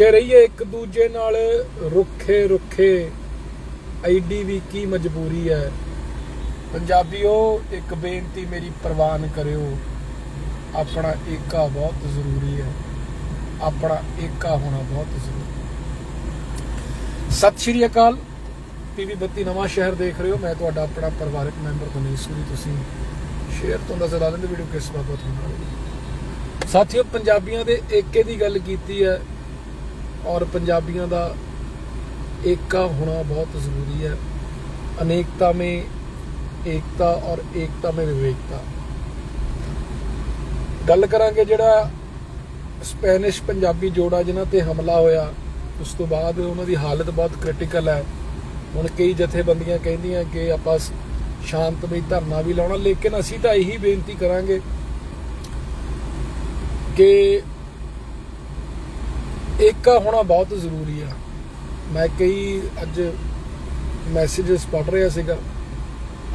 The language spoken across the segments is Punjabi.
ਰੁੱਖੇ ਰਹੀਏ, ਇੱਕ ਦੂਜੇ ਨਾਲ ਰੁੱਖੇ ਰੁੱਖੇ, ਐਡੀ ਵੀ ਕੀ ਮਜਬੂਰੀ ਹੈ। ਪੰਜਾਬੀਓ, ਇੱਕ ਬੇਨਤੀ ਮੇਰੀ ਪ੍ਰਵਾਨ ਕਰਿਓ, ਆਪਣਾ ਏਕਾ ਬਹੁਤ ਜ਼ਰੂਰੀ ਹੈ। ਆਪਣਾ ਏਕਾ ਹੋਣਾ ਬਹੁਤ ਜ਼ਰੂਰੀ ਸਤਿ ਸ਼੍ਰੀ ਅਕਾਲ। ਪੀਵੀ ਬੱਤੀ ਨਵਾਂ ਸ਼ਹਿਰ ਦੇਖ ਰਹੇ ਹੋ। ਮੈਂ ਤੁਹਾਡਾ ਆਪਣਾ ਪਰਿਵਾਰਕ ਮੈਂਬਰ ਦਨੀਸ਼ ਸੂਰੀ। ਤੁਸੀਂ ਸ਼ੇਅਰ ਤੋਂ ਦੱਸ ਦਿੰਦੇ ਵੀਡੀਓ ਕਿਸ ਬਾਬਤ ਹੋਣ ਵਾਲੀ ਸਾਥੀਓ, ਪੰਜਾਬੀਆਂ ਦੇ ਏਕੇ ਦੀ ਗੱਲ ਕੀਤੀ ਹੈ ਔਰ ਪੰਜਾਬੀਆਂ ਦਾ ਏਕਾ ਹੋਣਾ ਬਹੁਤ ਜ਼ਰੂਰੀ ਹੈ। ਅਨੇਕਤਾ ਮੇ ਏਕਤਾ ਔਰ ਏਕਤਾ ਮੇ ਵਿਵੇਕਤਾ। ਗੱਲ ਕਰਾਂਗੇ ਜਿਹੜਾ ਸਪੈਨਿਸ਼ ਪੰਜਾਬੀ ਜੋੜਾ ਜਿਨ੍ਹਾਂ ਤੇ ਹਮਲਾ ਹੋਇਆ, ਉਸ ਤੋਂ ਬਾਅਦ ਉਹਨਾਂ ਦੀ ਹਾਲਤ ਬਹੁਤ ਕ੍ਰਿਟੀਕਲ ਹੈ। ਹੁਣ ਕਈ ਜਥੇਬੰਦੀਆਂ ਕਹਿੰਦੀਆਂ ਕਿ ਆਪਾਂ ਸ਼ਾਂਤਮਈ ਧਰਨਾ ਵੀ ਲਾਉਣਾ, ਲੇਕਿਨ ਅਸੀਂ ਤਾਂ ਇਹੀ ਬੇਨਤੀ ਕਰਾਂਗੇ ਕਿ ਏਕਾ ਹੋਣਾ ਬਹੁਤ ਜ਼ਰੂਰੀ ਆ। ਮੈਂ ਕਈ ਅੱਜ ਮੈਸੇजेस ਪੜ੍ਹ ਰਿਹਾ ਸੀਗਾ।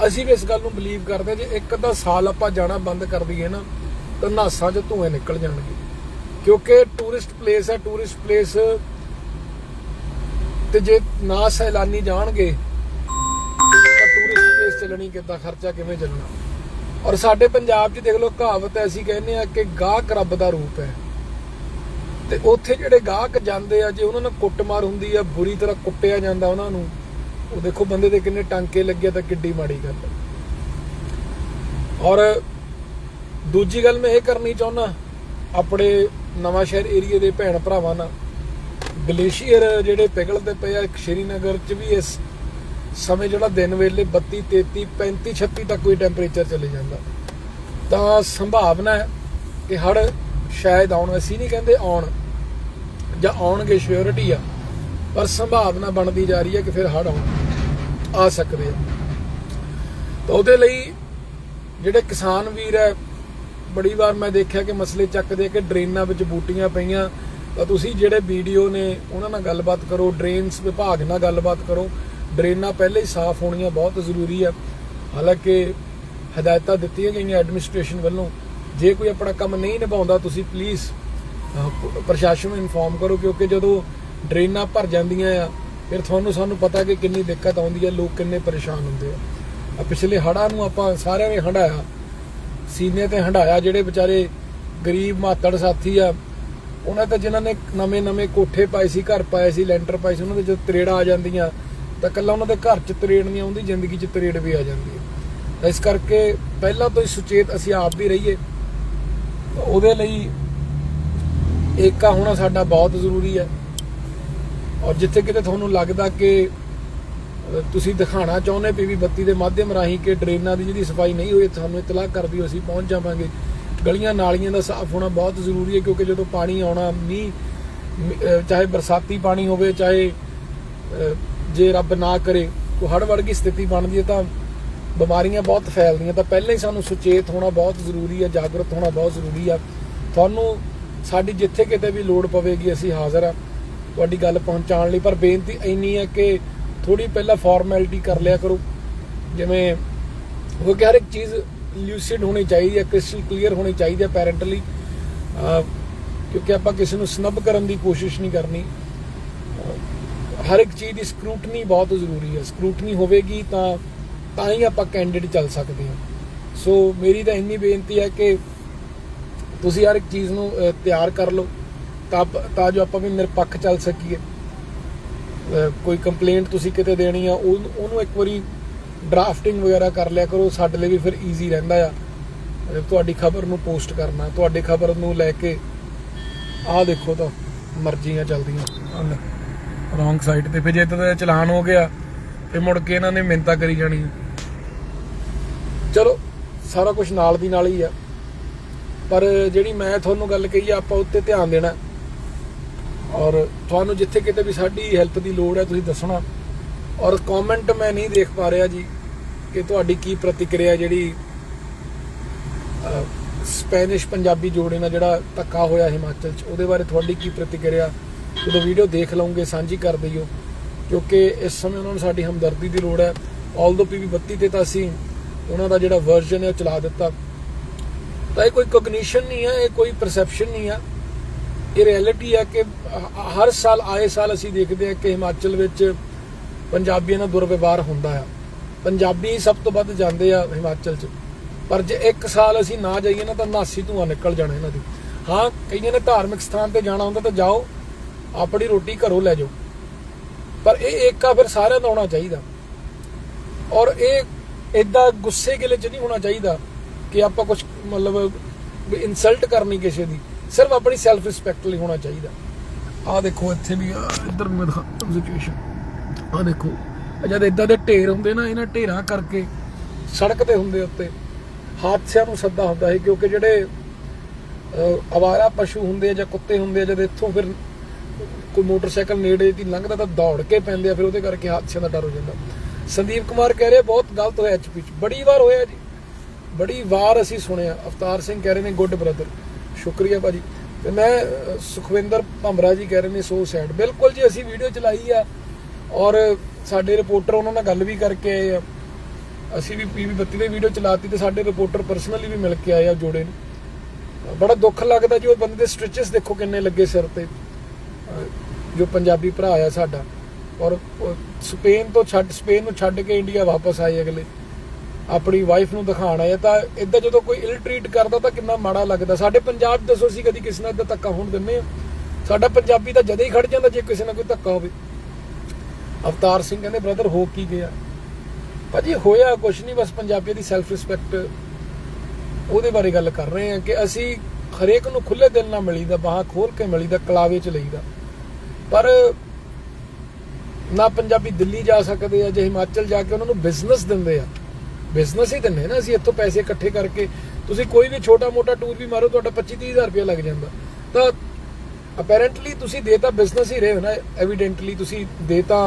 ਅਸੀਂ ਵੀ ਇਸ ਗੱਲ ਨੂੰ ਬਲੀਵ ਕਰਦੇ ਹਾਂ, ਜੇ ਇੱਕ ਅੱਧਾ ਸਾਲ ਆਪਾਂ ਜਾਣਾ ਬੰਦ ਕਰ ਦਈਏ ਨਾ, ਤਾਂ ਨਾਸਾਂ 'ਚ ਧੂਏ ਨਿਕਲ ਜਾਣਗੇ। ਕਿਉਂਕਿ ਟੂਰਿਸਟ ਪਲੇਸ ਹੈ ਟੂਰਿਸਟ ਪਲੇਸ ਤੇ ਜੇ ਨਾ ਸੈਲਾਨੀ ਜਾਣਗੇ, ਤਾਂ ਟੂਰਿਸਟ ਪਲੇਸ ਚੱਲਣੀ ਕਿੱਦਾਂ, ਖਰਚਾ ਕਿਵੇਂ ਚੱਲਣਾ? ਔਰ ਸਾਡੇ ਪੰਜਾਬ 'ਚ ਦੇਖ ਲਓ, ਕਹਾਵਤ ਹੈ ਅਸੀਂ ਕਹਿੰਦੇ ਆ ਕਿ ਗਾਹਕ ਰੱਬ ਦਾ ਰੂਪ ਹੈ। ਤੇ ਉੱਥੇ ਜਿਹੜੇ ਗਾਹਕ ਜਾਂਦੇ ਆ, ਜੇ ਉਹਨਾਂ ਨੂੰ ਕੁੱਟਮਾਰ ਹੁੰਦੀ ਆ, ਬੁਰੀ ਤਰ੍ਹਾਂ ਕੁੱਟਿਆ ਜਾਂਦਾ ਉਹਨਾਂ ਨੂੰ, ਉਹ ਦੇਖੋ ਬੰਦੇ ਦੇ ਕਿੰਨੇ ਟਾਂਕੇ ਲੱਗੇ ਤਾਂ ਕਿੱਡੀ ਮਾੜੀ ਗੱਲ ਔਰ ਦੂਜੀ ਗੱਲ ਮੈਂ ਇਹ ਕਰਨੀ ਚਾਹੁੰਦਾ ਆਪਣੇ ਨਵਾਂ ਸ਼ਹਿਰ ਏਰੀਏ ਦੇ ਭੈਣ ਭਰਾਵਾਂ ਨਾਲ, ਗਲੇਸ਼ੀਅਰ ਜਿਹੜੇ ਪਿਘਲਦੇ ਪਏ ਆ ਸ਼੍ਰੀਨਗਰ 'ਚ ਵੀ ਇਸ ਸਮੇਂ ਜਿਹੜਾ ਦਿਨ ਵੇਲੇ 32 33 35 36 ਤੱਕ ਕੋਈ ਟੈਂਪਰੇਚਰ ਚਲੇ ਜਾਂਦਾ। ਤਾਂ ਸੰਭਾਵਨਾ ਹੈ ਕਿ ਹੜ ਸ਼ਾਇਦ ਆਉਣ, ਅਸੀਂ ਨਹੀਂ ਕਹਿੰਦੇ ਆਉਣ, ਜਾਂ ਆਉਣਗੇ ਸ਼ਿਓਰਿਟੀ ਆ, ਪਰ ਸੰਭਾਵਨਾ ਬਣਦੀ ਜਾ ਰਹੀ ਹੈ ਕਿ ਫਿਰ ਹੜ ਆਉਣ, ਆ ਸਕਦੇ ਆ। ਤਾਂ ਉਹਦੇ ਲਈ ਜਿਹੜੇ ਕਿਸਾਨ ਵੀਰ ਹੈ, ਬੜੀ ਵਾਰ ਮੈਂ ਦੇਖਿਆ ਕਿ ਮਸਲੇ ਚੱਕਦੇ ਕਿ ਡਰੇਨਾਂ ਵਿੱਚ ਬੂਟੀਆਂ ਪਈਆਂ। ਤਾਂ ਤੁਸੀਂ ਜਿਹੜੇ ਵੀਡੀਓ ਨੇ, ਉਹਨਾਂ ਨਾਲ ਗੱਲਬਾਤ ਕਰੋ, ਡਰੇਨਸ ਵਿਭਾਗ ਨਾਲ ਗੱਲਬਾਤ ਕਰੋ। ਡਰੇਨਾਂ ਪਹਿਲੇ ਹੀ ਸਾਫ਼ ਹੋਣੀਆਂ ਬਹੁਤ ਜ਼ਰੂਰੀ ਹੈ ਹਾਲਾਂਕਿ ਹਦਾਇਤਾਂ ਦਿੱਤੀਆਂ ਗਈਆਂ ਐਡਮਿਨਿਸਟ੍ਰੇਸ਼ਨ ਵੱਲੋਂ ਜੇ ਕੋਈ ਆਪਣਾ ਕੰਮ ਨਹੀਂ ਨਿਭਾਉਂਦਾ, ਤੁਸੀਂ ਪਲੀਜ਼ ਪ੍ਰਸ਼ਾਸਨ ਨੂੰ ਇਨਫੋਰਮ ਕਰੋ, ਕਿਉਂਕਿ ਜਦੋਂ ਡਰੇਨਾਂ ਭਰ ਜਾਂਦੀਆਂ ਆ, ਫਿਰ ਤੁਹਾਨੂੰ, ਸਾਨੂੰ ਪਤਾ ਕਿ ਕਿੰਨੀ ਦਿੱਕਤ ਆਉਂਦੀ ਹੈ ਲੋਕ ਕਿੰਨੇ ਪਰੇਸ਼ਾਨ ਹੁੰਦੇ ਆ। ਪਿਛਲੇ ਹੜ੍ਹਾਂ ਨੂੰ ਆਪਾਂ ਸਾਰਿਆਂ ਨੇ ਹੰਡਾਇਆ ਸੀਨੇ ਤੇ ਹੰਡਾਇਆ ਜਿਹੜੇ ਵਿਚਾਰੇ ਗਰੀਬ ਮਾਤੜ ਸਾਥੀ ਆ, ਉਹਨਾਂ ਤੇ ਜਿਨ੍ਹਾਂ ਨੇ ਨਵੇਂ ਨਵੇਂ ਕੋਠੇ ਪਾਏ ਸੀ, ਘਰ ਪਾਏ ਸੀ, ਲੈਂਟਰ ਪਾਏ ਸੀ, ਉਹਨਾਂ ਦੇ ਜਦੋਂ ਤਰੇੜਾ ਆ ਜਾਂਦੀਆਂ, ਤਾਂ ਕੱਲਾ ਉਹਨਾਂ ਦੇ ਘਰ 'ਚ ਤਰੇੜ ਨਹੀਂ ਆਉਂਦੀ, ਜ਼ਿੰਦਗੀ 'ਚ ਤਰੇੜ ਵੀ ਆ ਜਾਂਦੀ ਹੈ ਤਾਂ ਇਸ ਕਰਕੇ ਪਹਿਲਾਂ ਤੋਂ ਹੀ ਸੁਚੇਤ ਅਸੀਂ ਆਪ ਵੀ ਰਹੀਏ। ਉਹਦੇ ਲਈ ਏਕਾ ਹੋਣਾ ਸਾਡਾ ਬਹੁਤ ਜ਼ਰੂਰੀ ਹੈ। ਔਰ ਜਿੱਥੇ ਕਿਤੇ ਤੁਹਾਨੂੰ ਲੱਗਦਾ ਕਿ ਤੁਸੀਂ ਦਿਖਾਣਾ ਚਾਹੁੰਦੇ ਪੀਵੀ ਬੱਤੀ ਦੇ ਮਾਧਿਅਮ ਰਾਹੀਂ ਕਿ ਡਰੇਨਾਂ ਦੀ ਜਿਹੜੀ ਸਫ਼ਾਈ ਨਹੀਂ ਹੋਈ ਸਾਨੂੰ ਇਤਲਾਹ ਕਰ ਦਿਓ ਅਸੀਂ ਪਹੁੰਚ ਜਾਵਾਂਗੇ। ਗਲੀਆਂ ਨਾਲੀਆਂ ਦਾ ਸਾਫ਼ ਹੋਣਾ ਬਹੁਤ ਜ਼ਰੂਰੀ ਹੈ ਕਿਉਂਕਿ ਜਦੋਂ ਪਾਣੀ ਆਉਣਾ, ਮੀਂਹ ਚਾਹੇ ਬਰਸਾਤੀ ਪਾਣੀ ਹੋਵੇ, ਚਾਹੇ ਜੇ ਰੱਬ ਨਾ ਕਰੇ ਕੋਈ ਹੜ੍ਹ ਵਰਗੀ ਸਥਿਤੀ ਬਣਦੀ ਹੈ ਤਾਂ ਬਿਮਾਰੀਆਂ ਬਹੁਤ ਫੈਲਦੀਆਂ, ਤਾਂ ਪਹਿਲਾਂ ਹੀ ਸਾਨੂੰ ਸੁਚੇਤ ਹੋਣਾ ਬਹੁਤ ਜ਼ਰੂਰੀ ਹੈ ਜਾਗਰੂਕ ਹੋਣਾ ਬਹੁਤ ਜ਼ਰੂਰੀ ਆ। ਤੁਹਾਨੂੰ ਸਾਡੀ ਜਿੱਥੇ ਕਿਤੇ ਵੀ ਲੋੜ ਪਵੇਗੀ, ਅਸੀਂ ਹਾਜ਼ਰ ਆ ਤੁਹਾਡੀ ਗੱਲ ਪਹੁੰਚਾਉਣ ਲਈ, ਪਰ ਬੇਨਤੀ ਇੰਨੀ ਹੈ ਕਿ ਥੋੜੀ ਪਹਿਲਾਂ ਫਾਰਮੈਲਿਟੀ ਕਰ ਲਿਆ ਕਰੋ। ਜਿਵੇਂ ਉਹ ਕਿ ਹਰ ਇੱਕ ਚੀਜ਼ ਲਿਊਸਿਡ ਹੋਣੀ ਚਾਹੀਦੀ ਹੈ ਕ੍ਰਿਸਟਲ ਕਲੀਅਰ ਹੋਣੀ ਚਾਹੀਦੀ ਹੈ ਪੈਰੈਂਟਲੀ ਕਿਉਂਕਿ ਆਪਾਂ ਕਿਸੇ ਨੂੰ ਸਨਬ ਕਰਨ ਦੀ ਕੋਸ਼ਿਸ਼ ਨਹੀਂ ਕਰਨੀ। ਹਰ ਇੱਕ ਚੀਜ਼ ਦੀ ਸਕਰੂਟਨੀ ਬਹੁਤ ਜ਼ਰੂਰੀ ਹੈ ਸਕਰੂਟਨੀ ਹੋਵੇਗੀ ਤਾਂ ਤਾਂ ਹੀ ਆਪਾਂ ਕੈਂਡੀਡੇਟ ਚੱਲ ਸਕਦੇ ਹਾਂ। ਸੋ ਮੇਰੀ ਤਾਂ ਇੰਨੀ ਬੇਨਤੀ ਹੈ ਕਿ ਤੁਸੀਂ ਹਰ ਇੱਕ ਚੀਜ਼ ਨੂੰ ਤਿਆਰ ਕਰ ਲਓ। ਤਾਂ ਤਾਂ ਜੋ ਆਪਾਂ ਵੀ ਨਿਰਪੱਖ ਚੱਲ ਸਕੀਏ। ਕੋਈ ਕੰਪਲੇਂਟ ਤੁਸੀਂ ਕਿਤੇ ਦੇਣੀ ਆ ਉਹਨੂੰ ਇੱਕ ਵਾਰੀ ਡਰਾਫਟਿੰਗ ਵਗੈਰਾ ਕਰ ਲਿਆ ਕਰੋ, ਸਾਡੇ ਲਈ ਵੀ ਫਿਰ ਈਜ਼ੀ ਰਹਿੰਦਾ ਆ। ਤੁਹਾਡੀ ਖਬਰ ਨੂੰ ਪੋਸਟ ਕਰਨਾ, ਤੁਹਾਡੀ ਖਬਰ ਨੂੰ ਲੈ ਕੇ ਆਹ ਦੇਖੋ ਤਾਂ ਮਰਜ਼ੀਆਂ ਚੱਲਦੀਆਂ। ਰੋਂਗ ਸਾਈਡ ਤੇ ਫਿਰ ਜੇ ਤਾਂ ਚਲਾਨ ਹੋ ਗਿਆ, ਫਿਰ ਮੁੜ ਕੇ ਇਹਨਾਂ ਨੇ ਮਿੰਤਾ ਕਰੀ ਜਾਣੀ। ਚਲੋ, ਸਾਰਾ ਕੁਝ ਨਾਲ ਦੀ ਨਾਲ ਹੀ ਆ। ਪਰ ਜਿਹੜੀ ਮੈਂ ਤੁਹਾਨੂੰ ਗੱਲ ਕਹੀ ਆ, ਆਪਾਂ ਉੱਤੇ ਧਿਆਨ ਦੇਣਾ। ਔਰ ਤੁਹਾਨੂੰ ਜਿੱਥੇ ਕਿਤੇ ਵੀ ਸਾਡੀ ਹੈਲਪ ਦੀ ਲੋੜ ਹੈ ਤੁਸੀਂ ਦੱਸਣਾ। ਔਰ ਕਮੈਂਟ ਮੈਂ ਨਹੀਂ ਦੇਖ ਪਾ ਰਿਹਾ ਜੀ ਕਿ ਤੁਹਾਡੀ ਕੀ ਪ੍ਰਤੀਕਿਰਿਆ ਜਿਹੜੀ ਸਪੈਨਿਸ਼ ਪੰਜਾਬੀ ਜੋੜੇ ਨਾਲ ਜਿਹੜਾ ਧੱਕਾ ਹੋਇਆ ਹਿਮਾਚਲ 'ਚ, ਉਹਦੇ ਬਾਰੇ ਤੁਹਾਡੀ ਕੀ ਪ੍ਰਤੀਕਿਰਿਆ? ਜਦੋਂ ਵੀਡੀਓ ਦੇਖ ਲਓਗੇ, ਸਾਂਝੀ ਕਰ ਦਿਓ। ਕਿਉਂਕਿ ਇਸ ਸਮੇਂ ਉਹਨਾਂ ਨੂੰ ਸਾਡੀ ਹਮਦਰਦੀ ਦੀ ਲੋੜ ਹੈ ਆਲਦੋ ਪੀਵੀ 32 ਤੇ ਤਾਂ ਅਸੀਂ ਉਹਨਾਂ ਦਾ ਜਿਹੜਾ ਵਰਜ਼ਨ ਹੈ ਉਹ ਚਲਾ ਦਿੱਤਾ। ਤਾਂ ਇਹ ਕੋਈ ਕੋਗਨੀਸ਼ਨ ਨਹੀਂ ਹੈ ਇਹ ਕੋਈ ਪਰਸੈਪਸ਼ਨ ਨਹੀਂ ਹੈ ਇਹ ਰਿਐਲਿਟੀ ਹੈ ਕਿ ਹਰ ਸਾਲ, ਆਏ ਸਾਲ ਅਸੀਂ ਦੇਖਦੇ ਹਾਂ ਕਿ ਹਿਮਾਚਲ ਵਿੱਚ ਪੰਜਾਬੀਆਂ ਨਾਲ ਦੁਰਵਿਵਹਾਰ ਹੁੰਦਾ ਆ। ਪੰਜਾਬੀ ਸਭ ਤੋਂ ਵੱਧ ਜਾਂਦੇ ਆ ਹਿਮਾਚਲ 'ਚ। ਪਰ ਜੇ ਇੱਕ ਸਾਲ ਅਸੀਂ ਨਾ ਜਾਈਏ ਨਾ, ਤਾਂ ਨਾਸੀ ਧੂਆਂ ਨਿਕਲ ਜਾਣਾ ਇਹਨਾਂ ਦੀ। ਹਾਂ, ਕਈਆਂ ਨੇ ਧਾਰਮਿਕ ਸਥਾਨ ਤੇ ਜਾਣਾ ਹੁੰਦਾ ਤਾਂ ਜਾਓ, ਆਪਣੀ ਰੋਟੀ ਘਰੋਂ ਲੈ ਜਾਓ। ਪਰ ਇਹ ਏਕਾ ਫਿਰ ਸਾਰਿਆਂ ਦਾ ਹੋਣਾ ਚਾਹੀਦਾ। ਔਰ ਇਹ ਇਦਾਂ ਗੁੱਸੇ ਗਿਲੇ ਚ ਨਹੀਂ ਹੋਣਾ ਚਾਹੀਦਾ ਕਿ ਆਪਾਂ ਕੁਝ ਮਤਲਬ ਇਨਸਲਟ ਕਰਨੀ ਕਿਸੇ ਦੀ। ਸਿਰਫ ਆਪਣੀ ਸੈਲਫ ਰਿਸਪੈਕਟ ਲਈ ਹੋਣਾ ਚਾਹੀਦਾ। ਆਹ ਦੇਖੋ ਇੱਥੇ ਵੀ ਇੱਧਰ ਮੈਂ ਦਿਖਾਉਂਦਾ ਸਿਚੁਏਸ਼ਨ ਆਹ ਦੇਖੋ। ਜਦ ਇਦਾਂ ਦੇ ਢੇਰ ਹੁੰਦੇ ਨਾ, ਇਹਨਾਂ ਢੇਰਾਂ ਕਰਕੇ ਸੜਕ ਤੇ ਹੁੰਦੇ ਉੱਤੇ, ਹਾਦਸਿਆਂ ਨੂੰ ਸੱਦਾ ਹੁੰਦਾ ਹੈ ਕਿਉਂਕਿ ਜਿਹੜੇ ਅਵਾਰਾ ਪਸ਼ੂ ਹੁੰਦੇ ਆ ਜਾਂ ਕੁੱਤੇ ਹੁੰਦੇ ਆ, ਜਦ ਇੱਥੋਂ ਫਿਰ ਕੋਈ ਮੋਟਰਸਾਈਕਲ ਨੇੜੇ ਦੀ ਲੰਘਦਾ ਤਾਂ ਦੌੜ ਕੇ ਪੈਂਦੇ ਆ, ਫਿਰ ਉਹਦੇ ਕਰਕੇ ਹਾਦਸਿਆਂ ਦਾ ਡਰ ਹੋ ਜਾਂਦਾ। ਸੰਦੀਪ ਕੁਮਾਰ ਕਹਿ ਰਹੇ, ਬਹੁਤ ਗਲਤ ਹੋਇਆ ਐਚਪੀ ਚ। ਬੜੀ ਵਾਰ ਹੋਇਆ ਜੀ। ਬੜੀ ਵਾਰ ਅਸੀਂ ਸੁਣਿਆ। ਅਵਤਾਰ ਸਿੰਘ ਕਹਿ ਰਹੇ ਨੇ, ਗੁੱਡ ਬ੍ਰਦਰ। ਸ਼ੁਕਰੀਆ ਭਾਜੀ। ਤੇ ਮੈਂ ਸੁਖਵਿੰਦਰ ਭੰਬਰਾ ਜੀ ਕਹਿ ਰਹੇ ਨੇ, ਸੋ ਸੈਡ। ਬਿਲਕੁਲ ਜੀ, ਅਸੀਂ ਵੀਡੀਓ ਚਲਾਈ ਆ ਔਰ ਸਾਡੇ ਰਿਪੋਰਟਰ ਉਹਨਾਂ ਨਾਲ ਗੱਲ ਵੀ ਕਰਕੇ ਆਏ ਆ। ਅਸੀਂ ਵੀ ਪੀਵੀ 32 ਦੇ ਵੀਡੀਓ ਚਲਾਤੀ ਤੇ ਸਾਡੇ ਰਿਪੋਰਟਰ ਪਰਸਨਲੀ ਵੀ ਮਿਲ ਕੇ ਆਏ ਆ ਜੋੜੇ ਨੂੰ। ਬੜਾ ਦੁੱਖ ਲੱਗਦਾ ਜੀ, ਉਹ ਬੰਦੇ ਦੇ ਸਟ੍ਰਿਚਸ ਦੇਖੋ ਕਿੰਨੇ ਲੱਗੇ ਸਿਰ ਤੇ ਜੋ ਪੰਜਾਬੀ ਭਰਾ ਆ ਸਾਡਾ। ਔਰ ਸਪੇਨ ਤੋਂ ਛੱਡ, ਸਪੇਨ ਨੂੰ ਛੱਡ ਕੇ ਇੰਡੀਆ ਵਾਪਸ ਆਏ ਅਗਲੇ। ਆਪਣੀ ਵਾਈਫ ਨੂੰ ਦਿਖਾਣ ਆਏ। ਤਾਂ ਇਦਾਂ ਜਦੋਂ ਕੋਈ ਇਲ ਟ੍ਰੀਟ ਕਰਦਾ ਤਾਂ ਕਿੰਨਾ ਮਾੜਾ ਲੱਗਦਾ। ਸਾਡੇ ਪੰਜਾਬ ਦੱਸੋ ਅਸੀਂ ਕਦੀ ਕਿਸੇ ਨਾਲ ਇਦਾਂ ਧੱਕਾ ਹੋਣ ਦਿੰਨੇ ਆ ਸਾਡਾ ਪੰਜਾਬੀ ਤਾਂ ਜਦੇ ਹੀ ਖੜ ਜਾਂਦਾ ਜੇ ਕਿਸੇ ਨਾਲ ਕੋਈ ਧੱਕਾ ਹੋਵੇ। ਅਵਤਾਰ ਸਿੰਘ ਕਹਿੰਦੇ ਬ੍ਰਦਰ ਹੋ ਕੀ ਗਿਆ? ਭਾਜੀ, ਹੋਇਆ ਕੁਛ ਨਹੀਂ ਬਸ ਪੰਜਾਬੀ ਦੀ ਸੈਲਫ ਰਿਸਪੈਕਟ ਉਹਦੇ ਬਾਰੇ ਗੱਲ ਕਰ ਰਹੇ ਆ ਕਿ ਅਸੀਂ ਹਰੇਕ ਨੂੰ ਖੁੱਲੇ ਦਿਲ ਨਾਲ ਮਿਲੀਦਾ, ਬਾਹਾਂ ਖੋਲ ਕੇ ਮਿਲੀਦਾ, ਕਲਾਵੇ ਚ ਲਈਦਾ। ਪਰ ਨਾ ਪੰਜਾਬੀ ਦਿੱਲੀ ਜਾ ਸਕਦੇ ਆ, ਜੇ ਹਿਮਾਚਲ ਜਾ ਕੇ ਉਹਨਾਂ ਨੂੰ ਬਿਜ਼ਨਸ ਦਿੰਦੇ ਆ। ਬਿਜ਼ਨਸ ਹੀ ਦਿੰਦੇ ਨਾ, ਅਸੀਂ ਇੱਥੋਂ ਪੈਸੇ ਇਕੱਠੇ ਕਰਕੇ। ਤੁਸੀਂ ਕੋਈ ਵੀ ਛੋਟਾ ਮੋਟਾ ਟੂਰ ਵੀ ਮਾਰੋ, ਤੁਹਾਡਾ 25 30000 ਰੁਪਏ ਲੱਗ ਜਾਂਦਾ। ਤਾਂ ਅਪੈਰੈਂਟਲੀ ਤੁਸੀਂ ਦੇਤਾ ਬਿਜ਼ਨਸ ਹੀ ਰਹੇ ਹੋ ਨਾ ਐਵੀਡੈਂਟਲੀ ਤੁਸੀਂ ਦੇਤਾ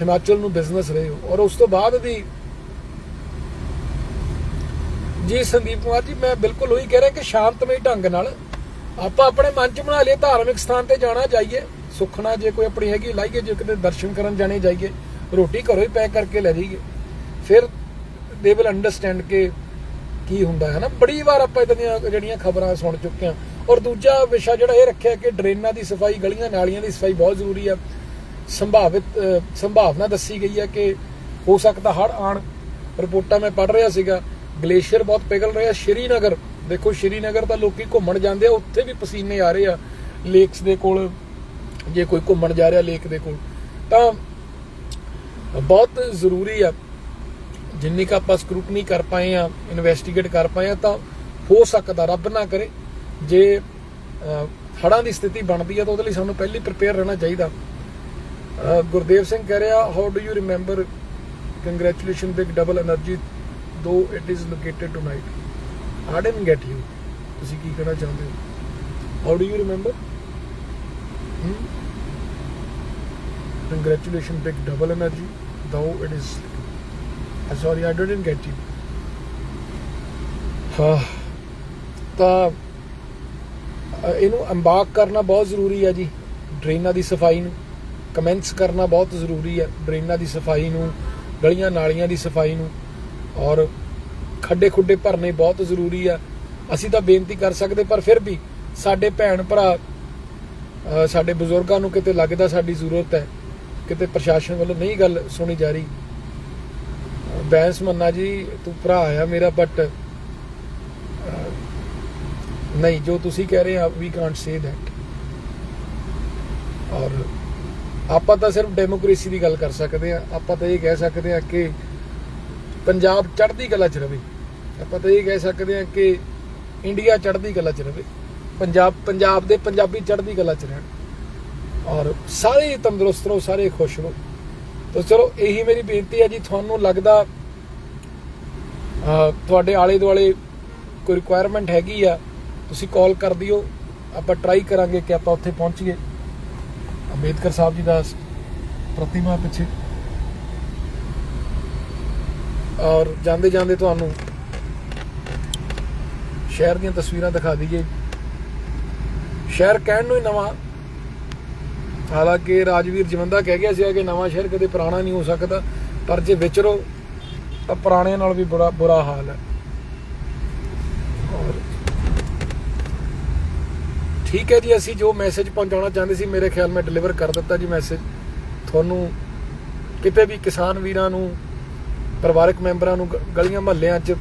ਹਿਮਾਚਲ ਨੂੰ ਬਿਜ਼ਨਸ ਰਹੇ ਹੋ। ਔਰ ਉਸ ਤੋਂ ਬਾਅਦ ਦੀ ਜੀ ਸੰਦੀਪ ਕੁਮਾਰ ਜੀ, ਮੈਂ ਬਿਲਕੁਲ ਉਹੀ ਕਹਿ ਰਿਹਾ ਕਿ ਸ਼ਾਂਤਮਈ ਢੰਗ ਨਾਲ ਆਪਾਂ ਆਪਣੇ ਮਨ ਚ ਬਣਾ ਲਈਏ, ਧਾਰਮਿਕ ਸਥਾਨ ਤੇ ਜਾਣਾ ਜਾਈਏ। ਸੁਖਣਾ ਜੇ ਕੋਈ ਆਪਣੀ ਹੈਗੀ ਲਾਈਏ, ਜੇ ਕਿਤੇ ਦਰਸ਼ਨ ਕਰਨ ਜਾਣੇ ਜਾਈਏ, ਰੋਟੀ ਘਰੋਂ ਹੀ ਪੈਕ ਕਰਕੇ ਲੈ ਜਾਈਏ। ਫਿਰ ਦੇ ਵਿਲ ਅੰਡਰਸਟੈਂਡ ਕਿ ਕੀ ਹੁੰਦਾ ਹੈ ਨਾ। ਬੜੀ ਵਾਰ ਆਪਾਂ ਇਦਾਂ ਦੀਆਂ ਜਿਹੜੀਆਂ ਖਬਰਾਂ ਸੁਣ ਚੁੱਕੇ ਹਾਂ। ਔਰ ਦੂਜਾ ਵਿਸ਼ਾ ਜਿਹੜਾ ਇਹ ਰੱਖਿਆ ਕਿ ਡਰੇਨਾਂ ਦੀ ਸਫ਼ਾਈ, ਗਲੀਆਂ ਨਾਲੀਆਂ ਦੀ ਸਫ਼ਾਈ ਬਹੁਤ ਜ਼ਰੂਰੀ ਆ। ਸੰਭਾਵਿਤ ਸੰਭਾਵਨਾ ਦੱਸੀ ਗਈ ਹੈ ਕਿ ਹੋ ਸਕਦਾ ਹੜ ਆਣ ਰਿਪੋਰਟਾਂ ਮੈਂ ਪੜ੍ਹ ਰਿਹਾ ਸੀਗਾ। ਗਲੇਸ਼ੀਅਰ ਬਹੁਤ ਪਿਘਲ ਰਿਹਾ ਸ਼੍ਰੀਨਗਰ, ਦੇਖੋ ਸ਼੍ਰੀਨਗਰ ਤਾਂ ਲੋਕੀ ਘੁੰਮਣ ਜਾਂਦੇ ਆ, ਉੱਥੇ ਵੀ ਪਸੀਨੇ ਆ ਰਹੇ ਆ। ਲੇਕਸ ਦੇ ਕੋਲ ਜੇ ਕੋਈ ਘੁੰਮਣ ਜਾ ਰਿਹਾ ਲੇਕ ਦੇ ਕੋਲ, ਤਾਂ ਬਹੁਤ ਜ਼ਰੂਰੀ ਆ। ਜਿੰਨੀ ਕ ਆਪਾਂ ਸਕ੍ਰੂਟਨੀ ਕਰ ਪਾਏ ਆ ਇਨਵੈਸਟੀਗੇਟ ਕਰ ਪਾਏ ਆ, ਤਾਂ ਹੋ ਸਕਦਾ, ਰੱਬ ਨਾ ਕਰੇ, ਜੇ ਹੜਾਂ ਦੀ ਸਥਿਤੀ ਬਣਦੀ ਆ, ਤਾਂ ਉਹਦੇ ਲਈ ਸਾਨੂੰ ਪਹਿਲੀ ਪ੍ਰਪੇਅਰ ਰਹਿਣਾ ਚਾਹੀਦਾ। ਗੁਰਦੇਵ ਸਿੰਘ ਕਹਿ ਰਿਹਾ how do you remember congratulation big double energy ਦੋ it is located tonight I get you ਤੁਸੀਂ ਕੀ ਕਹਿਣਾ ਚਾਹੁੰਦੇ ਹੋ? How do you remember you. Congratulations, big double energy, though it is. I'm sorry, I didn't get you. ਹਾਂ ਤਾਂ ਇਹਨੂੰ ਐਮਬਾਰਕ ਕਰਨਾ ਬਹੁਤ ਜ਼ਰੂਰੀ ਹੈ ਜੀ ਡਰੇਨਾਂ ਦੀ ਸਫ਼ਾਈ ਨੂੰ ਕਮੈਂਸ ਕਰਨਾ ਬਹੁਤ ਜ਼ਰੂਰੀ ਹੈ ਡਰੇਨਾਂ ਦੀ ਸਫ਼ਾਈ ਨੂੰ ਗਲੀਆਂ ਨਾਲੀਆਂ ਦੀ ਸਫ਼ਾਈ ਨੂੰ ਔਰ ਖੱਡੇ ਖੁੱਡੇ ਭਰਨੇ ਬਹੁਤ ਜ਼ਰੂਰੀ ਆ ਅਸੀਂ ਤਾਂ ਬੇਨਤੀ ਕਰ ਸਕਦੇ ਪਰ ਫਿਰ ਵੀ ਸਾਡੇ ਭੈਣ ਭਰਾ ਸਾਡੇ ਬਜ਼ੁਰਗਾਂ ਨੂੰ ਕਿਤੇ ਲੱਗਦਾ ਸਾਡੀ ਜ਼ਰੂਰਤ ਹੈ, ਕਿਤੇ ਪ੍ਰਸ਼ਾਸਨ ਵੱਲੋਂ ਨਹੀਂ ਗੱਲ ਸੁਣੀ ਜਾ ਰਹੀ। ਬੈਂਸ ਮੰਨਾ ਜੀ, ਤੂੰ ਭਰਾ ਆ ਮੇਰਾ ਬਟ ਨਹੀਂ, ਜੋ ਤੁਸੀਂ ਕਹਿ ਰਹੇ ਆ ਵੀ ਕਾਂਟ ਸੇ ਦੈਟ ਔਰ ਆਪਾਂ ਤਾਂ ਸਿਰਫ ਡੈਮੋਕ੍ਰੇਸੀ ਦੀ ਗੱਲ ਕਰ ਸਕਦੇ ਆ। ਆਪਾਂ ਤਾਂ ਇਹ ਕਹਿ ਸਕਦੇ ਆ ਕਿ ਪੰਜਾਬ ਚੜ੍ਹਦੀ ਕਲਾ 'ਚ ਰਵੇ। ਆਪਾਂ ਤਾਂ ਇਹ ਕਹਿ ਸਕਦੇ ਆ ਕਿ ਇੰਡੀਆ ਚੜ੍ਹਦੀ ਕਲਾ 'ਚ ਰਵੇ। ਪੰਜਾਬ ਪੰਜਾਬ ਦੇ ਪੰਜਾਬੀ ਚੜ੍ਹਦੀ ਕਲਾ 'ਚ ਰਹਿਣ। ਔਰ ਸਾਰੇ ਤੰਦਰੁਸਤ ਰਹੋ, ਸਾਰੇ ਖੁਸ਼ ਰਹੋ। ਤਾਂ ਚਲੋ, ਇਹੀ ਮੇਰੀ ਬੇਨਤੀ ਹੈ ਜੀ, ਤੁਹਾਨੂੰ ਲੱਗਦਾ ਤੁਹਾਡੇ ਆਲੇ ਦੁਆਲੇ ਕੋਈ ਰਿਕੁਆਇਰਮੈਂਟ ਹੈਗੀ ਆ, ਤੁਸੀਂ ਕਾਲ ਕਰ ਦਿਓ। ਆਪਾਂ ਟਰਾਈ ਕਰਾਂਗੇ ਕਿ ਆਪਾਂ ਉੱਥੇ ਪਹੁੰਚੀਏ। ਅੰਬੇਦਕਰ ਸਾਹਿਬ ਜੀ ਦਾ ਪ੍ਰਤਿਮਾ ਪਿੱਛੇ। ਔਰ ਜਾਂਦੇ ਜਾਂਦੇ ਤੁਹਾਨੂੰ ਸ਼ਹਿਰ ਦੀਆਂ ਤਸਵੀਰਾਂ ਦਿਖਾ ਦਈਏ। ਸ਼ਹਿਰ ਕਹਿਣ ਨੂੰ ਹੀ ਨਵਾਂ। ਹਾਲਾਂਕਿ ਰਾਜਵੀਰ ਜਵੰਦਾ ਕਹਿ ਗਿਆ ਸੀ ਕਿ ਨਵਾਂ ਸ਼ਹਿਰ ਕਦੇ ਪੁਰਾਣਾ ਨਹੀਂ ਹੋ ਸਕਦਾ, ਪਰ ਜੇ ਵਿਚਰੋ, ਤਾਂ ਪੁਰਾਣਿਆਂ ਨਾਲ ਵੀ ਬੁਰਾ ਬੁਰਾ ਹਾਲ ਹੈ। ਔਰ ਠੀਕ ਹੈ ਜੀ, ਅਸੀਂ ਜੋ ਮੈਸੇਜ ਪਹੁੰਚਾਉਣਾ ਚਾਹੁੰਦੇ ਸੀ, ਮੇਰੇ ਖਿਆਲ ਮੈਂ ਡਿਲੀਵਰ ਕਰ ਦਿੱਤਾ ਜੀ ਮੈਸੇਜ ਤੁਹਾਨੂੰ ਕਿਤੇ ਵੀ ਕਿਸਾਨ ਵੀਰਾਂ ਨੂੰ, ਪਰਿਵਾਰਕ ਮੈਂਬਰਾਂ ਨੂੰ ਗਲੀਆਂ ਮਹੱਲਿਆਂ 'ਚ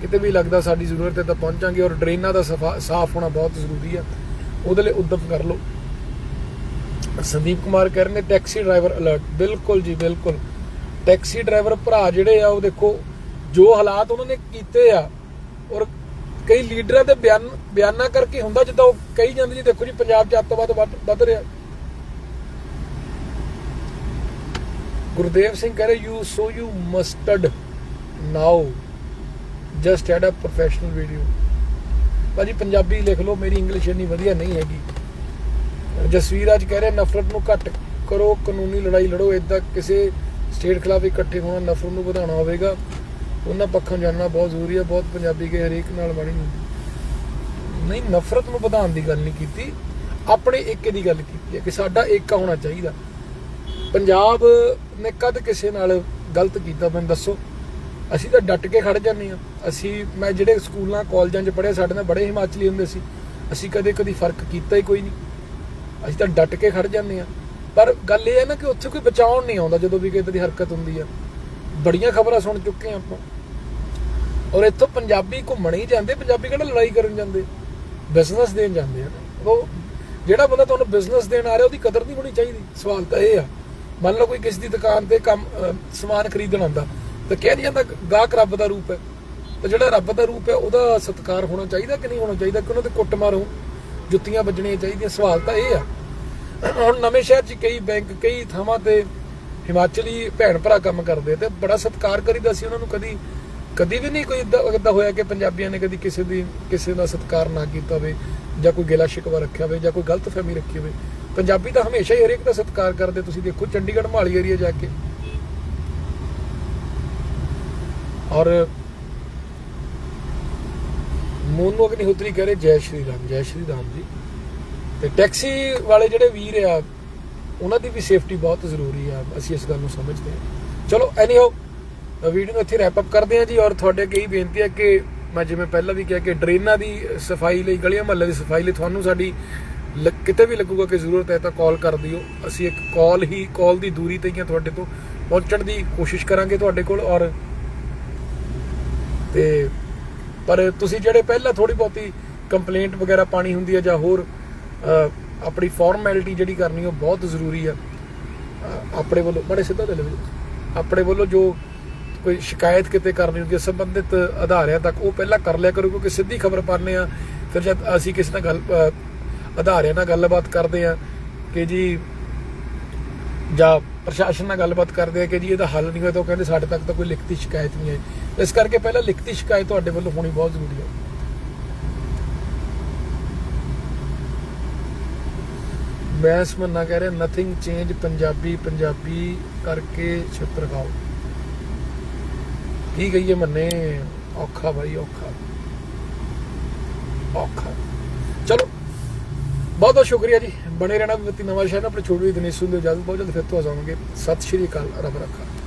ਕਿਤੇ ਵੀ ਲੱਗਦਾ ਸਾਡੀ ਜ਼ਰੂਰਤ ਹੈ ਤਾਂ ਪਹੁੰਚਾਂਗੇ ਔਰ ਡਰੇਨਾਂ ਦਾ ਸਫਾ- ਸਾਫ਼ ਹੋਣਾ ਬਹੁਤ ਜ਼ਰੂਰੀ ਹੈ। ਉਹਦੇ ਲਈ ਉਦਮ ਕਰ ਲਓ। ਸੰਦੀਪ ਕੁਮਾਰ ਕਹਿ ਰਹੇ ਨੇ ਟੈਕਸੀ ਡਰਾਈਵਰ ਅਲਰਟ ਬਿਲਕੁਲ ਜੀ, ਬਿਲਕੁਲ। ਟੈਕਸੀ ਡਰਾਈਵਰ ਭਰਾ ਜਿਹੜੇ ਆ, ਉਹ ਦੇਖੋ, ਜੋ ਹਾਲਾਤ ਉਹਨਾਂ ਨੇ ਕੀਤੇ ਆ, ਔਰ ਕਈ ਲੀਡਰਾਂ ਦੇ ਬਿਆਨ, ਬਿਆਨਾਂ ਕਰਕੇ ਹੁੰਦਾ ਜਿੱਦਾਂ ਉਹ ਕਹੀ ਜਾਂਦੇ ਜੀ, ਦੇਖੋ ਜੀ, ਪੰਜਾਬ 'ਚ ਅੱਤਵਾਦ ਵੱਧ ਵੱਧ ਰਿਹਾ। ਗੁਰਦੇਵ ਸਿੰਘ ਕਹ ਰਹੇ you so you mustard now just had a professional video ਭਾਜੀ ਪੰਜਾਬੀ ਲਿਖ ਲਓ, ਮੇਰੀ ਇੰਗਲਿਸ਼ ਇੰਨੀ ਵਧੀਆ ਨਹੀਂ ਹੈਗੀ। ਜਸਵੀਰ ਅੱਜ ਕਹਿ ਰਿਹਾ, ਨਫ਼ਰਤ ਨੂੰ ਘੱਟ ਕਰੋ, ਕਾਨੂੰਨੀ ਲੜਾਈ ਲੜੋ ਇਦਾਂ ਕਿਸੇ ਸਟੇਟ ਖਿਲਾਫ ਇਕੱਠੇ ਹੋਣਾ, ਨਫ਼ਰਤ ਨੂੰ ਵਧਾਉਣਾ ਹੋਵੇਗਾ। ਉਹਨਾਂ ਪੱਖੋਂ ਜਾਣਨਾ ਬਹੁਤ ਜ਼ਰੂਰੀ ਹੈ, ਬਹੁਤ ਪੰਜਾਬੀ ਕੇ ਹਰੇਕ ਨਾਲ ਬਣੀ ਹੁੰਦੀ ਨਹੀਂ, ਨਫ਼ਰਤ ਨੂੰ ਵਧਾਉਣ ਦੀ ਗੱਲ ਨਹੀਂ ਕੀਤੀ, ਆਪਣੇ ਏਕੇ ਦੀ ਗੱਲ ਕੀਤੀ ਹੈ ਕਿ ਸਾਡਾ ਏਕਾ ਹੋਣਾ ਚਾਹੀਦਾ। ਪੰਜਾਬ ਨੇ ਕਦ ਕਿਸੇ ਨਾਲ ਗਲਤ ਕੀਤਾ, ਮੈਨੂੰ ਦੱਸੋ। ਅਸੀਂ ਤਾਂ ਡਟ ਕੇ ਖੜ ਜਾਂਦੇ ਆ ਅਸੀਂ, ਮੈਂ ਜਿਹੜੇ ਸਕੂਲਾਂ, ਕਾਲਜਾਂ 'ਚ ਪੜ੍ਹਿਆ, ਸਾਡੇ ਨਾਲ ਬੜੇ ਹਿਮਾਚਲੀ ਹੁੰਦੇ ਸੀ। ਅਸੀਂ ਕਦੇ ਕਦੀ ਫ਼ਰਕ ਕੀਤਾ ਹੀ ਕੋਈ ਨਹੀਂ। ਅਸੀਂ ਤਾਂ ਡਟ ਕੇ ਖੜ ਜਾਂਦੇ ਆ ਪਰ ਗੱਲ ਇਹ ਹੈ ਨਾ ਕਿ ਉੱਥੇ ਕੋਈ ਬਚਾਉਣ ਨਹੀਂ ਆਉਂਦਾ ਜਦੋਂ ਵੀ ਕਿਸੇ ਦੀ ਹਰਕਤ ਹੁੰਦੀ ਆ। ਬੜੀਆਂ ਖਬਰਾਂ ਸੁਣ ਚੁੱਕੇ ਆ ਆਪਾਂ। ਔਰ ਇੱਥੋਂ ਪੰਜਾਬੀ ਘੁੰਮਣ ਹੀ ਜਾਂਦੇ, ਪੰਜਾਬੀ ਕਿਹੜਾ ਲੜਾਈ ਕਰਨ ਜਾਂਦੇ? ਬਿਜ਼ਨਸ ਦੇਣ ਜਾਂਦੇ ਆ ਨਾ। ਉਹ ਜਿਹੜਾ ਬੰਦਾ ਤੁਹਾਨੂੰ ਬਿਜ਼ਨਸ ਦੇਣ ਆ ਰਿਹਾ, ਉਹਦੀ ਕਦਰ ਨਹੀਂ ਹੋਣੀ ਚਾਹੀਦੀ। ਸਵਾਲ ਤਾਂ ਇਹ ਆ। ਮੰਨ ਲਓ ਕੋਈ ਕਿਸੇ ਦੀ ਦੁਕਾਨ ਤੇ ਕੰਮ ਸਮਾਨ ਖਰੀਦਣ ਆਉਂਦਾ। ਤਾਂ ਕਹਿ ਨਹੀਂ ਜਾਂਦਾ ਗਾਹਕ ਰੱਬ ਦਾ ਰੂਪ ਹੈ। ਤੇ ਜਿਹੜਾ ਰੱਬ ਦਾ ਰੂਪ ਹੈ, ਉਹਦਾ ਸਤਿਕਾਰ ਹੋਣਾ ਚਾਹੀਦਾ ਕਿ ਨਹੀਂ ਹੋਣਾ ਚਾਹੀਦਾ? ਕਿ ਉਹਨਾਂ ਤੇ ਕੁੱਟ ਮਾਰੋ, ਜੁੱਤੀਆਂ ਵੱਜਣੀਆਂ ਚਾਹੀਦੀਆਂ। ਸਵਾਲ ਤਾਂ ਇਹ ਆ। ਹੁਣ ਨਵੇਂ ਸ਼ਹਿਰ 'ਚ ਕਈ ਬੈਂਕ, ਕਈ ਥਾਵਾਂ ਤੇ ਹਿਮਾਚਲੀ ਭੈਣ ਭਰਾ ਕੰਮ ਕਰਦੇ ਤੇ ਬੜਾ ਸਤਿਕਾਰ ਕਰੀਦਾ ਸੀ ਉਹਨਾਂ ਨੂੰ। ਕਦੀ ਕਦੀ ਵੀ ਨਹੀਂ ਕੋਈ ਇਦਾਂ ਹੋਇਆ ਕਿ ਪੰਜਾਬੀਆਂ ਨੇ ਕਦੀ ਕਿਸੇ ਦੀ ਕਿਸੇ ਦਾ ਸਤਿਕਾਰ ਨਾ ਕੀਤਾ ਹੋਵੇ ਜਾਂ ਕੋਈ ਗਿਲਾ ਸ਼ਿਕਵਾ ਰੱਖਿਆ ਹੋਵੇ ਜਾਂ ਕੋਈ ਗਲਤ ਫਹਿਮੀ ਰੱਖੀ ਹੋਵੇ। ਪੰਜਾਬੀ ਤਾਂ ਹਮੇਸ਼ਾ ਹੀ ਹਰੇਕ ਦਾ ਸਤਿਕਾਰ ਕਰਦੇ। ਤੁਸੀਂ ਦੇਖੋ ਚੰਡੀਗੜ੍ਹ ਮਾਲੀ ਏਰੀਆ ਜਾ ਕੇ ਔਰ ਮੋਨੂ ਅਗਨੀਹੋਤਰੀ ਕਹ ਰਹੇ ਜੈ ਸ਼੍ਰੀ ਰਾਮ, ਜੈ ਸ਼੍ਰੀ ਰਾਮ ਜੀ। ਤੇ ਟੈਕਸੀ ਵਾਲੇ ਜਿਹੜੇ ਵੀਰ ਆ, ਉਹਨਾਂ ਦੀ ਵੀ ਸੇਫਟੀ ਬਹੁਤ ਜ਼ਰੂਰੀ ਆ, ਅਸੀਂ ਇਸ ਗੱਲ ਨੂੰ ਸਮਝਦੇ ਹਾਂ। ਚਲੋ ਐਨੀਹਾਓ ਵੀਡੀਓ ਨੂੰ ਇੱਥੇ ਰੈਪ ਅਪ ਕਰਦੇ ਹਾਂ ਜੀ, ਔਰ ਤੁਹਾਡੇ ਅੱਗੇ ਹੀ ਬੇਨਤੀ ਹੈ ਕਿ ਮੈਂ ਜਿਵੇਂ ਪਹਿਲਾਂ ਵੀ ਕਿਹਾ ਕਿ ਡਰੇਨਾਂ ਦੀ ਸਫ਼ਾਈ ਲਈ, ਗਲੀਆਂ ਮਹੱਲੇ ਦੀ ਸਫ਼ਾਈ ਲਈ ਤੁਹਾਨੂੰ ਸਾਡੀ ਲ- ਕਿਤੇ ਵੀ ਲੱਗੂਗਾ ਕਿ ਜ਼ਰੂਰਤ ਹੈ ਤਾਂ ਕਾਲ ਕਰ ਦਿਓ। ਅਸੀਂ ਇੱਕ ਕਾਲ ਹੀ ਕਾਲ ਦੀ ਦੂਰੀ ਤੇ ਹੀ ਤੁਹਾਡੇ ਤੋਂ ਪਹੁੰਚਣ ਦੀ ਕੋਸ਼ਿਸ਼ ਕਰਾਂਗੇ ਤੁਹਾਡੇ ਕੋਲ, ਔਰ ਤੇ ਪਰ ਤੁਸੀਂ ਜਿਹੜੇ ਪਹਿਲਾਂ ਥੋੜੀ ਬਹੁਤੀ ਕੰਪਲੇਂਟ ਵਗੈਰਾ ਪਾਣੀ ਹੁੰਦੀ ਹੈ ਜਾਂ ਹੋਰ ਆਪਣੀ ਫਾਰਮੈਲਿਟੀ ਜਿਹੜੀ ਕਰਨੀ ਉਹ ਬਹੁਤ ਜ਼ਰੂਰੀ ਆ। ਆਪਣੇ ਵੱਲੋਂ ਬੜੇ ਸਿੱਧਾ ਦੇ ਲਵੇ ਆਪਣੇ ਵੱਲੋਂ ਜੋ ਕੋਈ ਸ਼ਿਕਾਇਤ ਕਿਤੇ ਕਰਨੀ ਹੁੰਦੀ ਹੈ ਸੰਬੰਧਿਤ ਅਧਾਰਿਆਂ ਤੱਕ ਉਹ ਪਹਿਲਾਂ ਕਰ ਲਿਆ ਕਰੋ ਕਿਉਂਕਿ ਸਿੱਧੀ ਖਬਰ ਪਾਣੇ ਆ ਫਿਰ ਜਦ ਅਸੀਂ ਕਿਸੇ ਨਾਲ ਗੱਲ ਅ, ਅਧਾਰਿਆਂ ਨਾਲ ਗੱਲਬਾਤ ਕਰਦੇ ਆ ਕਿ ਜੀ ਜਾਂ ਪ੍ਰਸ਼ਾਸਨ ਨਾਲ ਗੱਲਬਾਤ ਕਰਦੇ ਆ ਕਿ ਜੀ ਇਹਦਾ ਹੱਲ ਨਹੀਂ ਹੋਇਆ ਤਾਂ ਉਹ ਕਹਿੰਦੇ ਸਾਡੇ ਤੱਕ ਤਾਂ ਕੋਈ ਲਿਖਤੀ ਸ਼ਿਕਾਇਤ ਨਹੀਂ ਹੈ। ਇਸ ਕਰਕੇ ਪਹਿਲਾਂ ਲਿਖਤੀ ਸ਼ਿਕਾਇਤ ਤੁਹਾਡੇ ਵੱਲੋਂ ਹੋਣੀ ਬਹੁਤ ਜ਼ਰੂਰੀ ਹੈ। ਮੈਂ ਸਮਝਣਾ ਕਹਿ ਰਿਹਾ ਨਥਿੰਗ ਚੇਂਜ ਪੰਜਾਬੀ ਪੰਜਾਬੀ ਕਰਕੇ ਛਿੱਤਰ ਖਾਓ। ਕੀ ਕਹੀਏ ਮੰਨੇ, ਔਖਾ ਭਾਈ ਔਖਾ। ਔਖਾ। ਚਲੋ, ਬਹੁਤ ਬਹੁਤ ਸ਼ੁਕਰੀਆ ਜੀ। ਬਣੇ ਰਹਿਣਾ ਵੀ ਨਵਾਂ ਸ਼ਹਿਰ, ਆਪਣੇ ਛੋਟੇ ਦਿਨੇਸ਼ ਨੂੰ ਇਜਾਜ਼ਤ ਬਹੁਤ ਜਲਦ ਫਿਰ ਤੋਂ ਆ ਸਤਿ ਸ਼੍ਰੀ ਅਕਾਲ, ਰੱਬ ਰੱਖਾ।